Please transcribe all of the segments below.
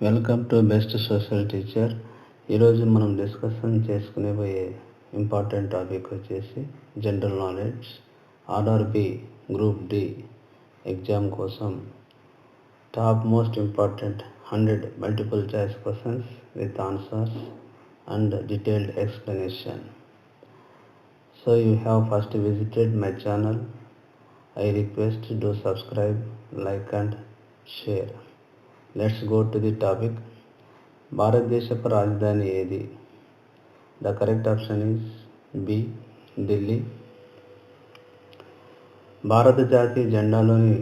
Welcome to best social teacher ఈరోజు మనం discussion చేసుకునే పోయే ఇంపార్టెంట్ టాపిక్ వచ్చేసి general knowledge RRB group D exam కోసం top most important hundred multiple choice questions with answers and detailed explanation so you have first visited my channel I request do subscribe like and share let's go to the topic భారతదేశపు రాజధాని ఏది the correct option is B Delhi భారత జాతీయ జెండాలోని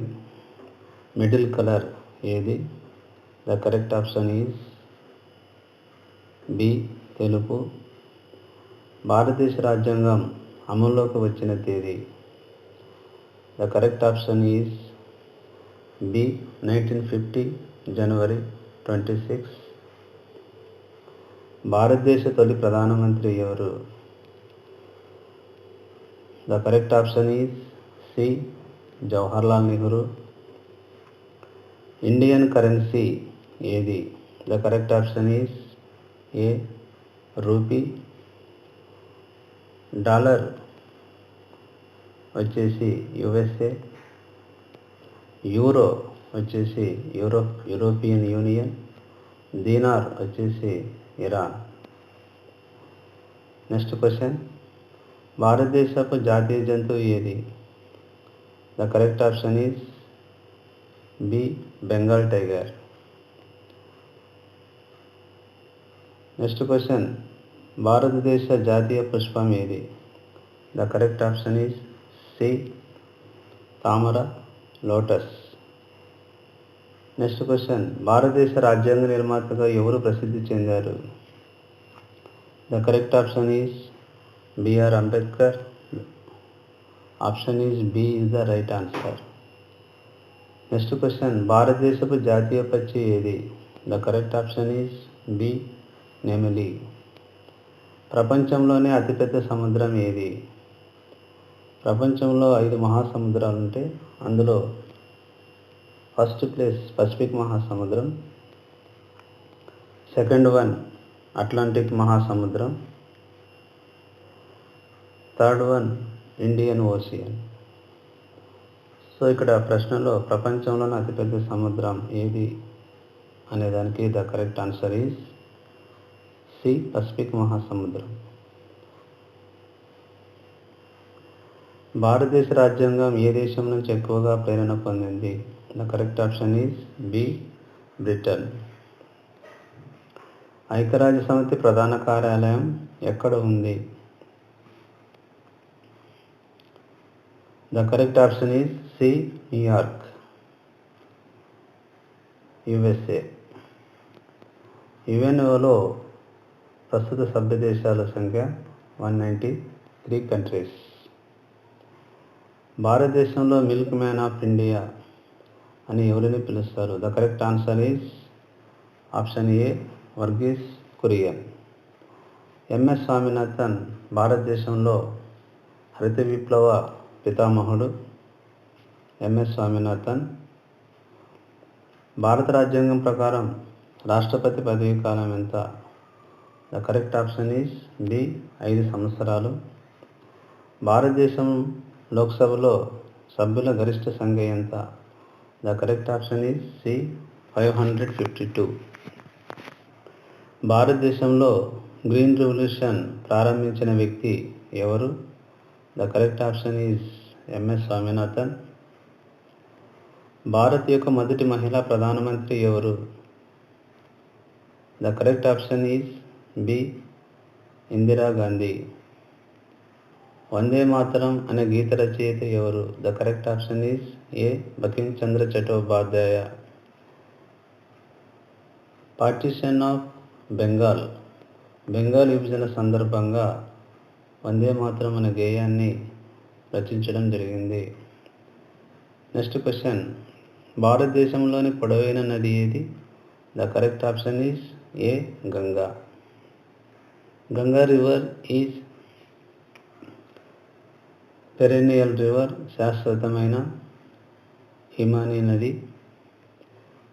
middle colour ఏది the correct option is B తెలుపు. భారతదేశ రాజ్యాంగం అమల్లోకి వచ్చిన తేదీ. The correct option is B nineteen fifty January twenty six భారతదేశ తొలి ప్రధానమంత్రి ఎవరు? The correct option is C Jawaharlal Nehru. Indian currency ఏది? The correct option is A rupee dollar వచ్చేసి యుఎస్ఏ యూరో వచ్చేసి యూరోప్ యూరోపియన్ యూనియన్ దీనార్ వచ్చేసి Iran next question భారతదేశపు జాతీయ జంతువు ఏది the correct option is B Bengal tiger next question భారతదేశ జాతీయ పుష్పం ఏది? The correct option is C తామర లోటస్. నెక్స్ట్ క్వశ్చన్ భారతదేశ రాజ్యాంగ నిర్మాతగా ఎవరు ప్రసిద్ధి చెందారు? The correct option is B R Ambedkar option is B is the right answer next question భారతదేశపు జాతీయ పక్షి ఏది? The correct option is B నెమిలి. ప్రపంచంలోనే అతిపెద్ద సముద్రం ఏది? ప్రపంచంలో ఐదు మహాసముద్రాలు ఉంటే అందులో ఫస్ట్ ప్లేస్ పసిఫిక్ మహాసముద్రం సెకండ్ వన్ అట్లాంటిక్ మహాసముద్రం third one Indian Ocean so ఇక్కడ ప్రశ్నలో ప్రపంచంలోనే అతిపెద్ద సముద్రం ఏది? అనే దానికి the correct answer is C Pacific మహాసముద్రం. భారతదేశ రాజ్యాంగం ఏ దేశం నుంచి ఎక్కువగా ప్రేరణ పొందింది? The correct option is B Britain. ఐక్యరాజ్య సమితి ప్రధాన కార్యాలయం ఎక్కడ ఉంది? The correct option is C New York USA. యుఎన్ఓలో ప్రస్తుత సభ్య దేశాల సంఖ్య వన్ నైంటీ త్రీ కంట్రీస్. భారతదేశంలో మిల్క్ మ్యాన్ ఆఫ్ ఇండియా అని ఎవరిని పిలుస్తారు? The correct answer is option A Varghese Kurien. MS Swaminathan భారతదేశంలో హరిత విప్లవ పితామహుడు. ఎంఎస్ స్వామినాథన్ భారత రాజ్యాంగం ప్రకారం రాష్ట్రపతి పదవీ కాలం ఎంత? The correct option is B ఐదు సంవత్సరాలు. భారతదేశం లోక్సభలో సభ్యుల గరిష్ట సంఖ్య ఎంత? The correct option is C five hundred fifty two భారతదేశంలో గ్రీన్ రెవల్యూషన్ ప్రారంభించిన వ్యక్తి ఎవరు? The correct option is MS Swaminathan Bharat యొక్క మొదటి మహిళా ప్రధానమంత్రి ఎవరు? The correct option is B. Indira Gandhi Vande Mataram అనే గీత రచయిత ఎవరు? The correct option is A. Bankim Chandra Chattopadhyay. Partition of Bengal. Bengal విభజన సందర్భంగా వందే మాతరం అనే గేయాన్ని రచించడం జరిగింది. Next question. భారతదేశంలోని పొడవైన నది ఏది? The correct option is A. Ganga. Ganga river is perennial river శాశ్వతమైన హిమానీ నది.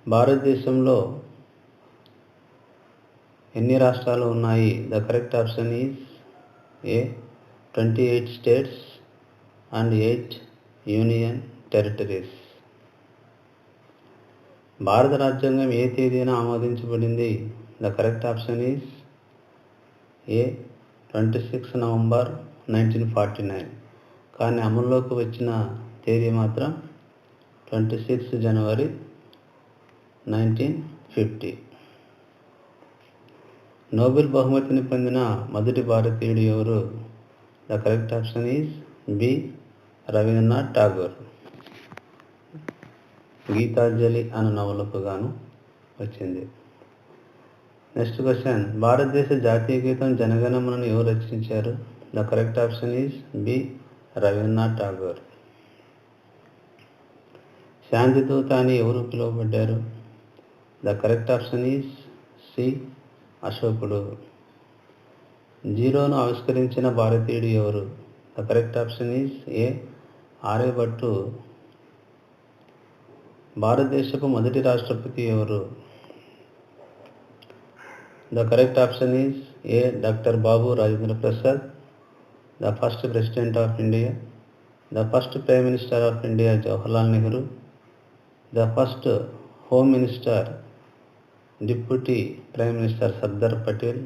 భారతదేశంలో ఎన్ని రాష్ట్రాలు ఉన్నాయి? The correct option is A twenty eight states and eight union territories భారత రాజ్యాంగం ఏ తేదీన ఆమోదించబడింది? The correct option is A twenty six November nineteen forty nine. కానీ అమల్లోకి వచ్చిన తేదీ మాత్రం twenty six January nineteen fifty. Nobel బహుమతిని పొందిన మొదటి భారతీయుడు ఎవరు? The correct option is B Rabindranath Tagore. Gitanjali అను నవలకు గాను వచ్చింది. నెక్స్ట్ క్వశ్చన్ భారతదేశ జాతీయ గీతం జనగణమనను ఎవరు రచించారు? The correct option is B Rabindranath Tagore శాంతిదూత అని ఎవరు పిలువబడ్డారు? The correct option is C అశోకుడు. జీరోను ఆవిష్కరించిన భారతీయుడు ఎవరు? The correct option is A Aryabhatta. భారతదేశపు మొదటి రాష్ట్రపతి ఎవరు? The correct option is A doctor Babu Rajendra Prasad the first president of India the first prime minister of India Jawaharlal Nehru the first home minister deputy prime minister Sardar Patel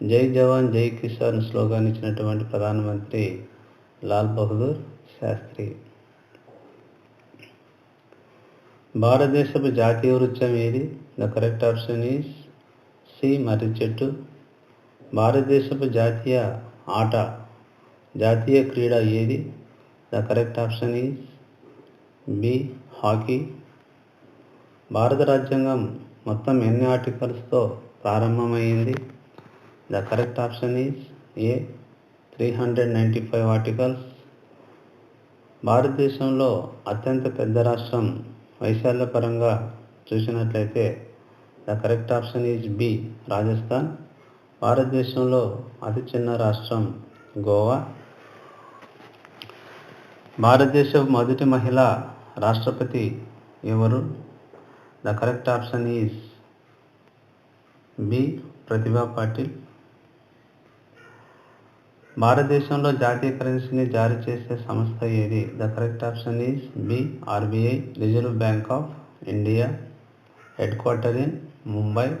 Jai Jawan Jai Kisan slogan ఇచ్చినటువంటి ప్రధానమంత్రి లాల్ బహదూర్ శాస్త్రి భారతదేశపు జాతీయ వృత్యం ఏది the correct option is C మర్రి చెట్టు భారతదేశపు జాతీయ ఆట జాతీయ క్రీడ ఏది? The correct option is B hockey. భారత రాజ్యాంగం మొత్తం ఎన్ని ఆర్టికల్స్తో ప్రారంభమైంది? The correct option is A three hundred ninety five articles. భారతదేశంలో అత్యంత పెద్ద రాష్ట్రం వైశాల్యపరంగా చూసినట్లయితే the correct option is B Rajasthan. భారతదేశంలో అతి చిన్న రాష్ట్రం గోవా. భారతదేశ మొదటి మహిళ రాష్ట్రపతి ఎవరు? The correct option is B Pratibha Patil. భారతదేశంలో జాతీయ కరెన్సీని జారీ చేసే సంస్థ ఏది? The correct option is B RBI reserve bank of India headquarter in Mumbai.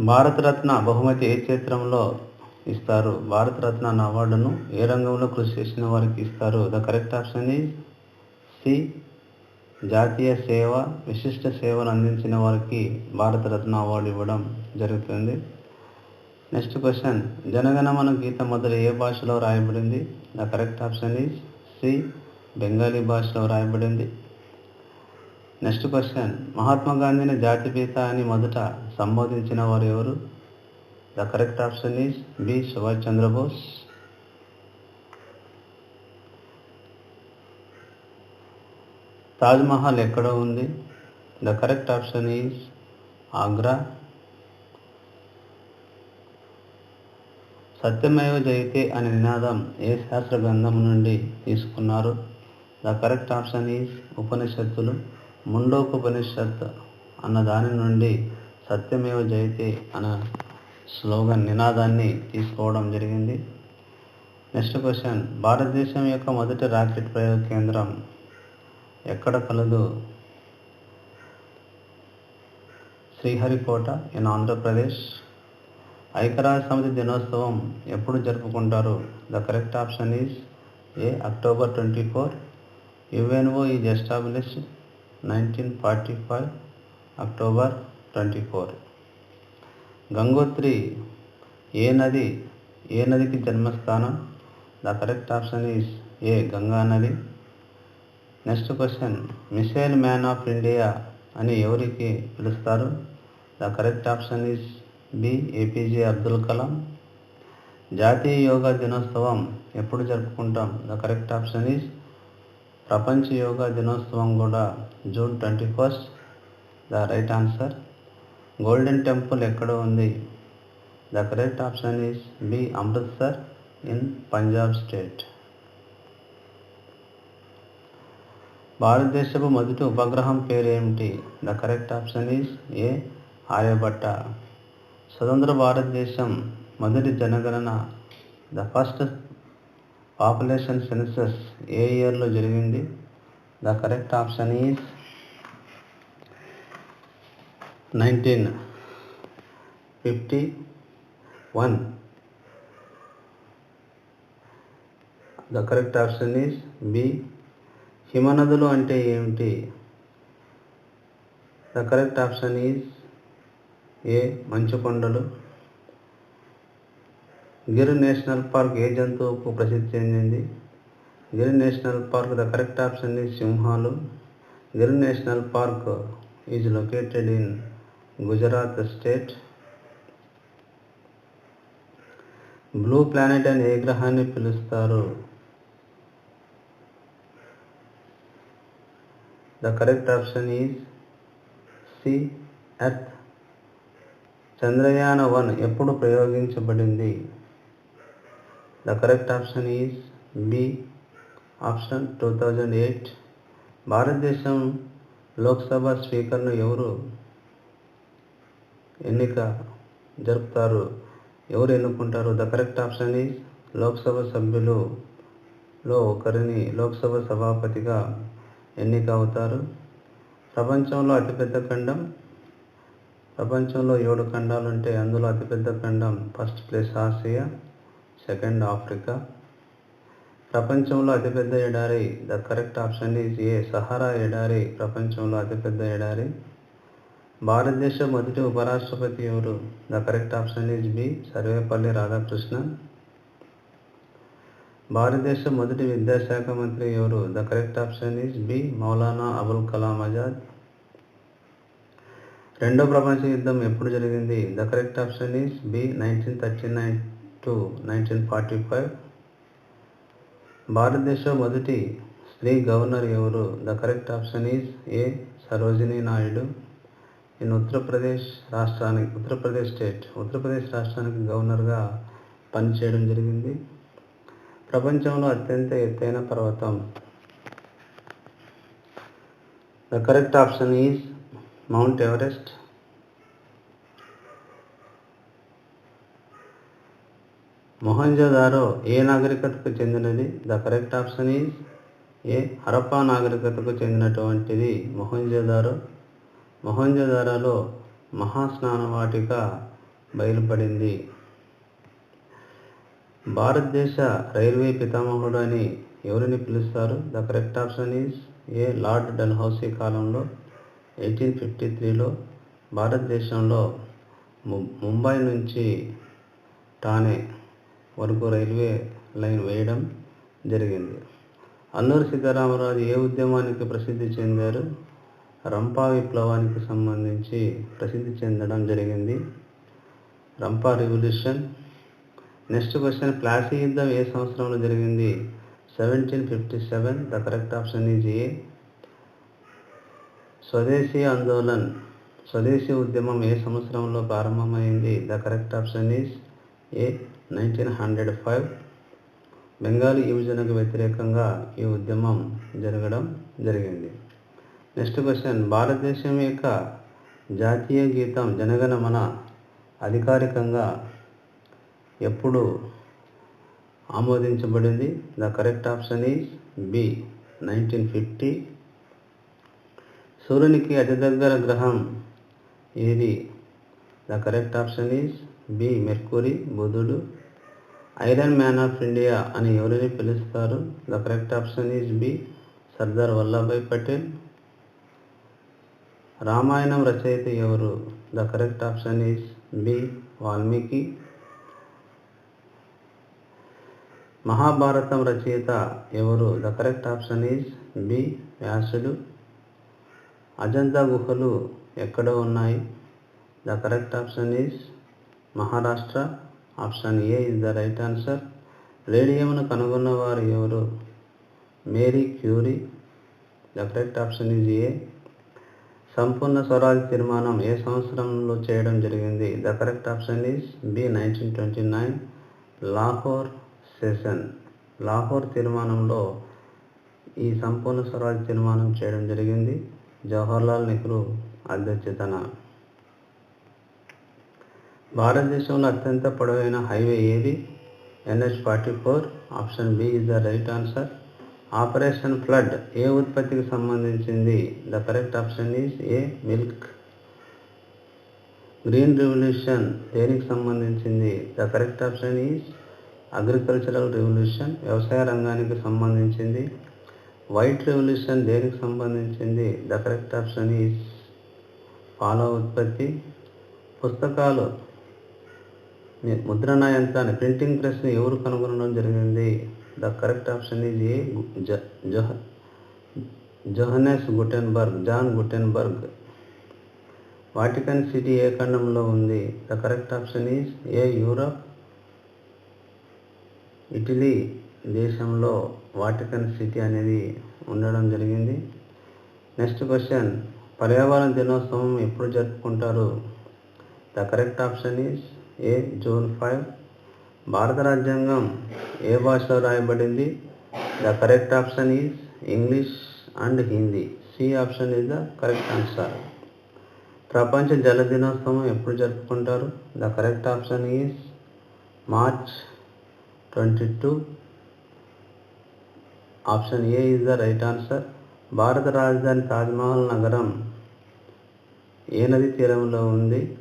Bharat Ratna బహుమతి ఏ క్షేత్రంలో ఇస్తారు? భారతరత్న అన్న అవార్డును ఏ రంగంలో కృషి చేసిన వారికి ఇస్తారు? The correct option is C. జాతీయ సేవ విశిష్ట సేవలు అందించిన వారికి భారతరత్న అవార్డు ఇవ్వడం జరుగుతుంది. Next question. జనగణమన గీతం మొదలు ఏ భాషలో రాయబడింది? The correct option is C. Bengali భాషలో రాయబడింది. Next question. మహాత్మా గాంధీని జాతిపిత అని మొదట సంబోధించిన వారు ఎవరు? The correct option is B Subhash Chandra Bose Taj Mahal ఎక్కడ ఉంది. The correct option is Agra. సత్యమేవ జయతే అనే నినాదం ఏ శాస్త్ర గ్రంథం నుండి తీసుకున్నారు? ద కరెక్ట్ ఆప్షన్ ఈజ్ ఉపనిషత్తులు. ముండోపనిషత్ అన్న దాని నుండి సత్యమేవ జయతే అన్న స్లోగన్ నినాదాన్ని తీసుకోవడం జరిగింది. Next question. భారతదేశం యొక్క మొదటి రాకెట్ ప్రయోగ కేంద్రం ఎక్కడ కలదు? శ్రీహరికోట ఇన్ ఆంధ్రప్రదేశ్. ఐక్యరాజ్య సమితి దినోత్సవం ఎప్పుడు జరుపుకుంటారు? The correct option is A October twenty four. UNO is established nineteen forty five October twenty four. Gangotri ఏ నది ఏ నదికి జన్మస్థానం? The correct option is A Ganga నది. Next question missile man of India అని ఎవరికి పిలుస్తారు? The correct option is B APJ Abdul Kalam. జాతీయ yoga దినోత్సవం ఎప్పుడు జరుపుకుంటాం? ద కరెక్ట్ ఆప్షన్ ఈజ్ ప్రపంచ యోగా దినోత్సవం కూడా June twenty first. The right answer. Golden temple ఎక్కడ ఉంది. The correct option is B Amritsar in Punjab state. భారతదేశపు మొదటి ఉపగ్రహం పేరు ఏమిటి the correct option is A Aryabhata. స్వతంత్ర భారతదేశం మొదటి జనగణన. ద ఫస్ట్ పాపులేషన్ సెన్సస్ ఏ ఇయర్లో జరిగింది? The correct option is nineteen fifty one. The correct option is B. హిమనదులు అంటే ఏమిటి? The correct option is A. మంచు కొండలు. గిర్ నేషనల్ పార్క్ ఏ జంతువుకు ప్రసిద్ధి చెందింది? Gir national park the correct option is సింహాలు. Gir national park is located in Gujarat state blue planet అని ఏ గ్రహాన్ని పిలుస్తారు? The correct option is C earth Chandrayaan one ఎప్పుడు ప్రయోగించబడింది? The correct option is B option two thousand eight భారతదేశం లోక్సభ స్పీకర్ను ఎవరు ఎన్నిక జరుపుతారు? ఎవరు ఎన్నుకుంటారు? The correct option is Lok Sabha సభ్యులులో ఒకరిని లోక్సభ సభాపతిగా ఎన్నిక అవుతారు. ప్రపంచంలో అతిపెద్ద ఖండం? ప్రపంచంలో ఏడు ఖండాలు ఉంటే అందులో అతిపెద్ద ఖండం first place Asia second Africa. ప్రపంచంలో అతిపెద్ద ఎడారి the correct option is A Sahara ఎడారి ప్రపంచంలో అతిపెద్ద ఎడారి. భారతదేశ మొదటి ఉపరాష్ట్రపతి ఎవరు? The correct option is B Sarvepalli Radhakrishnan. భారతదేశ మొదటి విద్యాశాఖ మంత్రి ఎవరు? The correct option is B Maulana Abul Kalam Azad. రెండో ప్రపంచ యుద్ధం ఎప్పుడు జరిగింది? The correct option is B nineteen thirty nine. To nineteen forty five. భారతదేశ మొదటి స్త్రీ గవర్నర్ ఎవరు? The correct option is A. Sarojini Naidu. In Uttar Pradesh రాష్ట్రానికి ఉత్తరప్రదేశ్ స్టేట్ ఉత్తరప్రదేశ్ రాష్ట్రానికి గవర్నర్గా పనిచేయడం జరిగింది. ప్రపంచంలో అత్యంత ఎత్తైన పర్వతం. The correct option is Mount Everest. Mohenjodaro ఏ నాగరికతకు చెందినది? The correct option is A Harappa నాగరికతకు చెందినటువంటిది మొహంజోదారో. మొహంజోదారోలో మహాస్నాన వాటిక బయలుపడింది. భారతదేశ రైల్వే పితామహుడు అని ఎవరిని పిలుస్తారు? The correct option is A lord Dalhousie కాలంలో ఎయిటీన్ ఫిఫ్టీ త్రీలో భారతదేశంలో ము- ముంబై నుంచి ఠానే. వరకు రైల్వే లైన్ వేయడం జరిగింది. అల్లూరి సీతారామరాజు ఏ ఉద్యమానికి ప్రసిద్ధి చెందారు? రంపా విప్లవానికి సంబంధించి ప్రసిద్ధి చెందడం జరిగింది. Rampa revolution. Next question. Plassey యుద్ధం ఏ సంవత్సరంలో జరిగింది? Seventeen fifty seven the correct option is A. Swadeshi Andolan. Swadeshi ఉద్యమం ఏ సంవత్సరంలో ప్రారంభమైంది? The correct option is A. Nineteen hundred five Bengali విభజనకు వ్యతిరేకంగా ఈ ఉద్యమం జరగడం జరిగింది. Next question. భారతదేశం యొక్క జాతీయ గీతం జనగణమన అధికారికంగా ఎప్పుడు ఆమోదించబడింది? The correct option is B nineteen fifty. సూర్యునికి అతి దగ్గర గ్రహం ఏది? The correct option is B. Mercury బుధుడు. ఐరన్ మ్యాన్ ఆఫ్ ఇండియా అని ఎవరిని పిలుస్తారు? The correct option is B. Sardar Vallabhbhai Patel. Ramayanam రచయిత ఎవరు? The correct option is B. Valmiki. Mahabharatam రచయిత ఎవరు? The correct option is B. వ్యాసుడు. అజంతా గుహలు ఎక్కడ ఉన్నాయి? The correct option is Maharashtra option A is the right answer. రేడియంను కనుగొన్నవారు ఎవరు? Marie Curie. The correct option is A. సంపూర్ణ స్వరాజ్ తీర్మానం ఏ సంవత్సరంలో చేయడం జరిగింది? The correct option is B nineteen twenty nine. Lahore session. Lahore తీర్మానంలో ఈ సంపూర్ణ స్వరాజ్ తీర్మానం చేయడం జరిగింది. జవహర్లాల్ నెహ్రూ అధ్యక్షతన. భారతదేశంలో అత్యంత పొడవైన హైవే ఏది? NH forty four option B is the right answer operation flood ఏ ఉత్పత్తికి సంబంధించింది? The correct option is A milk green revolution దేనికి సంబంధించింది? The correct option is agricultural revolution వ్యవసాయ రంగానికి సంబంధించింది. వైట్ రెవల్యూషన్ దేనికి సంబంధించింది? ద కరెక్ట్ ఆప్షన్ ఈజ్ పాల ఉత్పత్తి. పుస్తకాలు ముద్రణ యంత్రాన్ని ప్రింటింగ్ ప్రెస్ని ఎవరు కనుగొనడం జరిగింది? The correct option is A జొహ Johannes Gutenberg John Gutenberg. Vatican city ఏ ఖండంలో ఉంది? The correct option is A Europe Italy దేశంలో వాటికన్ సిటీ అనేది ఉండడం జరిగింది. నెక్స్ట్ క్వశ్చన్ పర్యావరణ దినోత్సవం ఎప్పుడు జరుపుకుంటారు? The correct option is A June five. భారత రాజ్యాంగం ఏ భాషలో రాయబడింది? The correct option is English and Hindi. C option is the correct answer. ప్రపంచ జల దినోత్సవం ఎప్పుడు జరుపుకుంటారు? The correct option is March twenty two option A is the right answer. భారత రాజధాని తాజ్మహల్ నగరం ఏ నది తీరంలో ఉంది?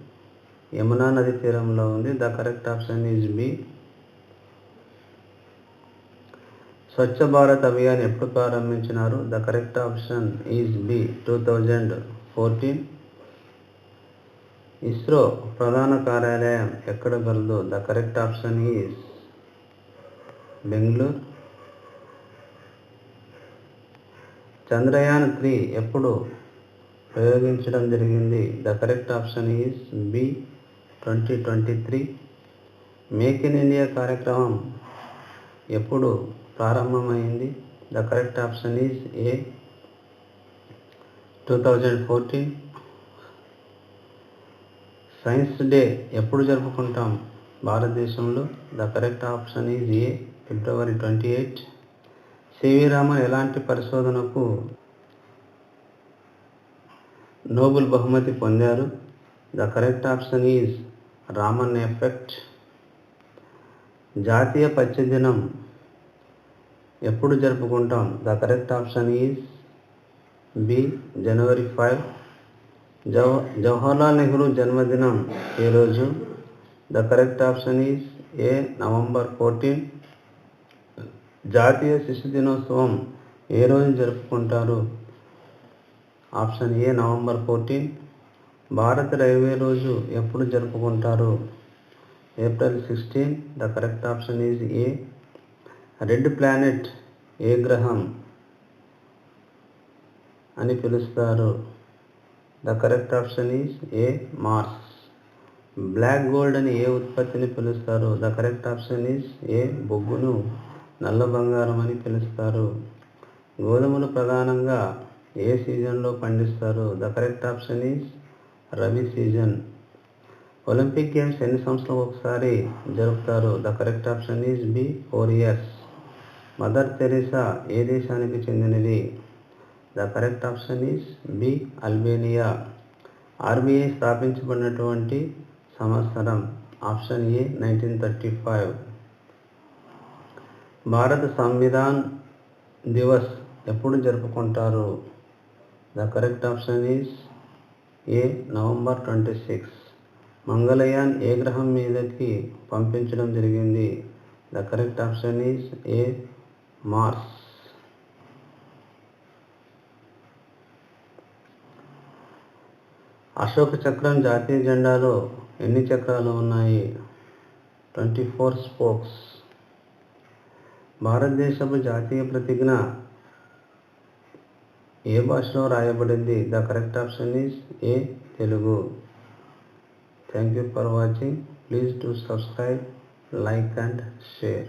యమునా నది తీరంలో ఉంది. The correct option is B Swachh Bharat Abhiyan ఎప్పుడు ప్రారంభించినారు? The correct option is B two thousand fourteen. ISRO ప్రధాన కార్యాలయం ఎక్కడ కలదు the correct option is Bengaluru. Chandrayaan three ఎప్పుడు ప్రయోగించడం జరిగింది? The correct option is B twenty twenty three make in India కార్యక్రమం ఎప్పుడు ప్రారంభమైంది? The correct option is A two thousand fourteen. Science day ఎప్పుడు జరుపుకుంటాం? భారతదేశంలో. The correct option is A February twenty eight. CV Raman ఎలాంటి పరిశోధనకు Nobel బహుమతి పొందారు? The correct option is Raman effect జాతీయ పచ్చ దినం ఎప్పుడు జరుపుకుంటాం? The correct option is B January five జవ Jawaharlal Nehru జన్మదినం ఏ రోజు? The correct option is A November fourteen జాతీయ శిశు దినోత్సవం ఏ రోజు జరుపుకుంటారు? ఆప్షన్ ఏ నవంబర్ ఫోర్టీన్ భారత రైల్వే రోజు ఎప్పుడు జరుపుకుంటారు? April sixteen the correct option is A. Red planet ఏ గ్రహం అని పిలుస్తారు. The correct option is A Mars. Black gold అని ఏ ఉత్పత్తిని పిలుస్తారు? The correct option is A బొగ్గును నల్ల బంగారం అని పిలుస్తారు. గోధుమలు ప్రధానంగా ఏ సీజన్లో పండిస్తారు? The correct option is rabi season. Olympic games ఎన్ని సంవత్సరాలు ఒకసారి జరుపుతారు? The correct option is B four years. Mother Teresa ఏ దేశానికి చెందినది? The correct option is B Albania. RBI స్థాపించబడినటువంటి సంవత్సరం option A nineteen thirty five. భారత సంవిధాన్ దివస్ ఎప్పుడు జరుపుకుంటారు? The correct option is A November twenty six. Mangalyaan ఏ గ్రహం మీదకి పంపించడం జరిగింది? The correct option is A Mars. Ashoka చక్రం జాతీయ జెండాలో ఎన్ని చక్రాలు ఉన్నాయి? Twenty four spokes. భారతదేశపు జాతీయ ప్రతిజ్ఞ ఏ భాషలో రాయబడింది? The correct option is A Telugu. Thank you for watching. Please to subscribe like and share.